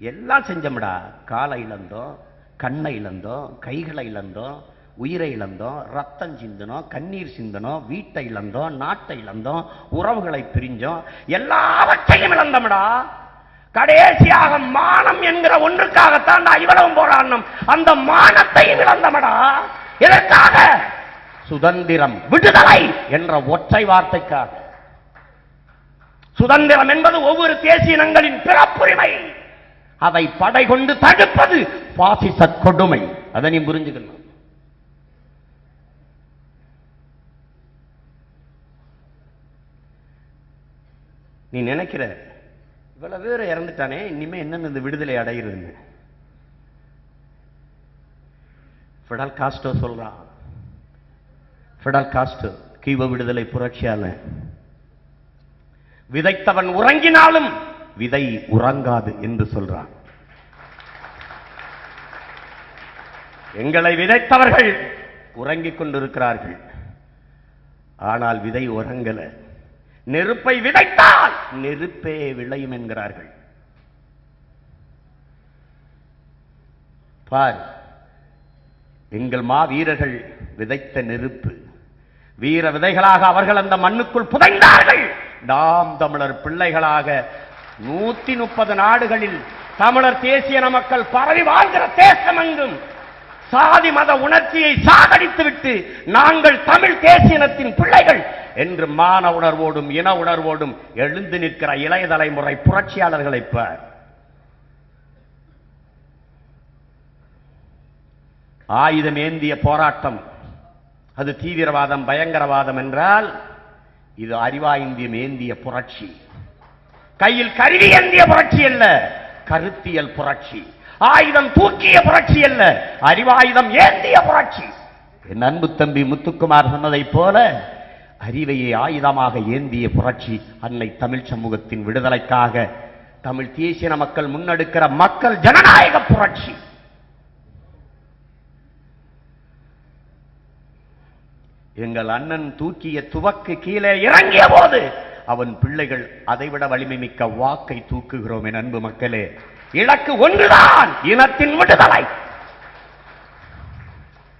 எல்லாம் செஞ்சோம்டா. காலை இழந்தோம் கண்ணை இழந்தோம் கைகளை இழந்தோம் உயிரை இழந்தோம் ரத்தம் சிந்தனோம் கண்ணீர் சிந்தனோம் வீட்டை இழந்தோம் நாட்டை இழந்தோம் உறவுகளை பிரிஞ்சோம் எல்லாவற்றையும் இழந்தோம்டா. கடைசியாக மானம் என்கிற ஒன்றுக்காகத்தான் இவ்வளவு போராடணும் அந்த மானத்தையும் இழந்தமடா. எதற்காக? சுதந்திரம் விடுதலை என்ற ஒற்றை வார்த்தைக்காக. சுதந்திரம் என்பது ஒவ்வொரு தேசிய இனங்களின் பிறப்புரிமை. அதை படை கொண்டு தடுப்பது பாசிச கொடுமை. அதை நீ புரிஞ்சுக்கணும். நீ நினைக்கிற இவ்வளவு பேர் இறந்துட்டானே இனிமே என்னென்ன இந்த விடுதலை அடைகிறதுன்னு ஃபிடல் காஸ்டோ சொல்றான். ஃபிடல் காஸ்டோ கீவ விடுதலை புரட்சியால விதைத்தவன் உறங்கினாலும் விதை உறங்காது என்று சொல்றான். எங்களை விதைத்தவர்கள் உறங்கிக் கொண்டிருக்கிறார்கள். ஆனால் விதை உறங்கல. நெருப்பை விதைத்தால் நெருப்பே விளையும் என்கிறார்கள். பார் எங்கள் மா வீரர்கள் விதைத்த நெருப்பு வீர விதைகளாக அவர்கள் அந்த மண்ணுக்குள் புதைந்தார்கள். நாம் தமிழர் பிள்ளைகளாக நூத்தி முப்பது நாடுகளில் தமிழர் தேசிய மக்கள் பரவி வாழ்கிற தேசமெங்கும் சாதி மத உணர்ச்சியை சாகடித்துவிட்டு நாங்கள் தமிழ் தேசியனத்தின் பிள்ளைகள் என்று மான உணர்வோடும் இன உணர்வோடும் எழுந்து நிற்கிற இளைய தலைமுறை புரட்சியாளர்களை பார். ஆயுதம் ஏந்திய போராட்டம் அது தீவிரவாதம் பயங்கரவாதம் என்றால் இது அறிவாய்ந்தியம் ஏந்திய புரட்சி. கையில் கருவி ஏந்திய புரட்சி அல்ல கருத்தியல் புரட்சி. ஆயுதம் தூக்கிய புரட்சி அல்ல அறிவாயுதம் ஏந்திய புரட்சி. என் அன்பு தம்பி முத்துக்குமார் சொன்னதைப் போல அறிவையை ஆயுதமாக ஏந்திய புரட்சி அன்னை தமிழ் சமூகத்தின் விடுதலைக்காக தமிழ் தேசிய மக்கள் முன்னெடுக்கிற மக்கள் ஜனநாயக புரட்சி. எங்கள் அண்ணன் தூக்கிய துவக்கு கீழே இறங்கிய போது அவன் பிள்ளைகள் அதைவிட வலிமை மிக்க வாக்கை தூக்குகிறோம் என் அன்பு மக்களே. இலக்கு ஒன்றுதான் இனத்தின் விடுதலை.